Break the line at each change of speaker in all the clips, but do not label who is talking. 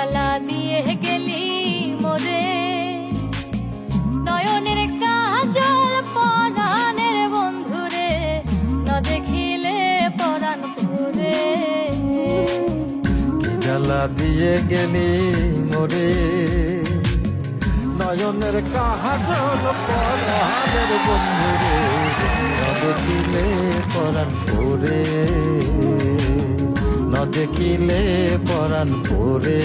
জ্বালা দিয়ে গেলি মোরে নয়নের কাজল পরাণের বন্ধুরে ন দেখিলে পরাণ পুরে
কি জ্বালা দিয়ে গেলি মোরে নয়নের কাহাজল পরাণের বন্ধুরে দেখিলে পরাণ পরে ন দেখিলে পরাণ পরে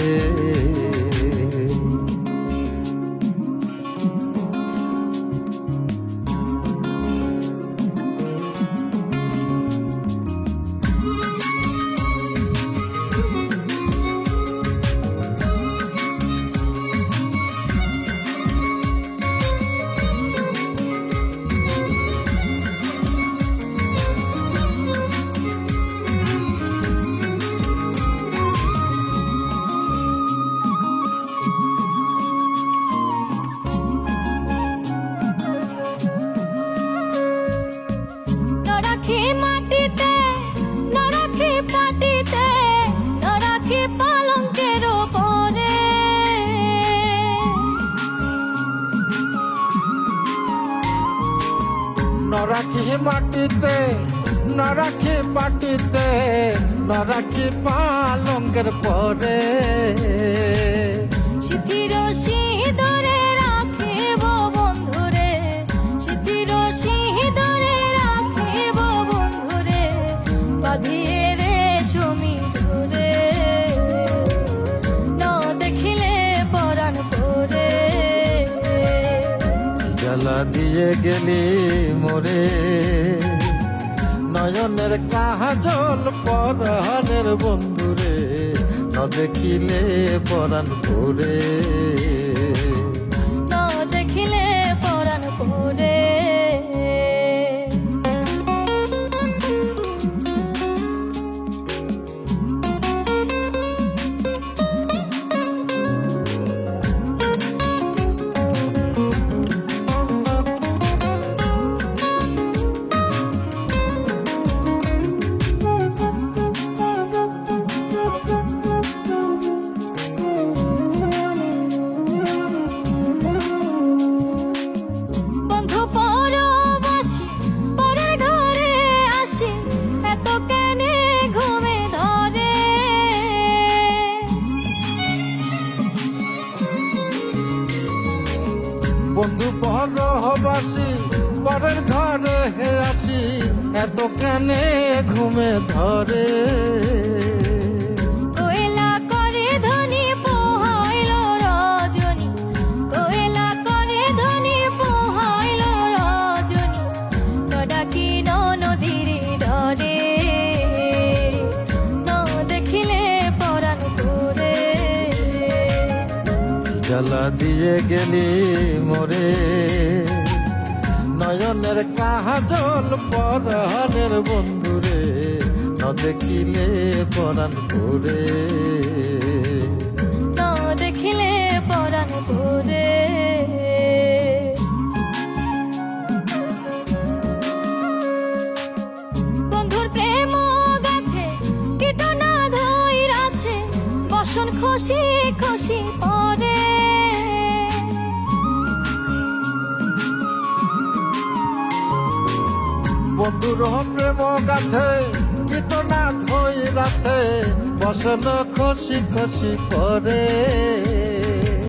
নরাখি মাটিতে নরাখি পাটিতে নরাখি পালঙ্গের পরে। দিয়ে গেলি মোরে। নয়নের কাজল পরাণের বন্ধুরে, ন দেখিলে পরাণ করে
ন দেখিলে পরাণ পরে পরবাসী পরের ঘরে
হে আসি এত কেনে ঘুমে ধরে। জ্বালা দিয়ে গেলি মোরে। নয়নের কাজল পরাণের বন্ধুরে, ন দেখিলে পরাণ করে
ন দেখিলে পরাণ ধৈরাছে বসন খুশি খুশি পরে।
বন্ধুর প্রেম গাথে কীটনা ধৈরাছে বসন খুশি খুশি পরে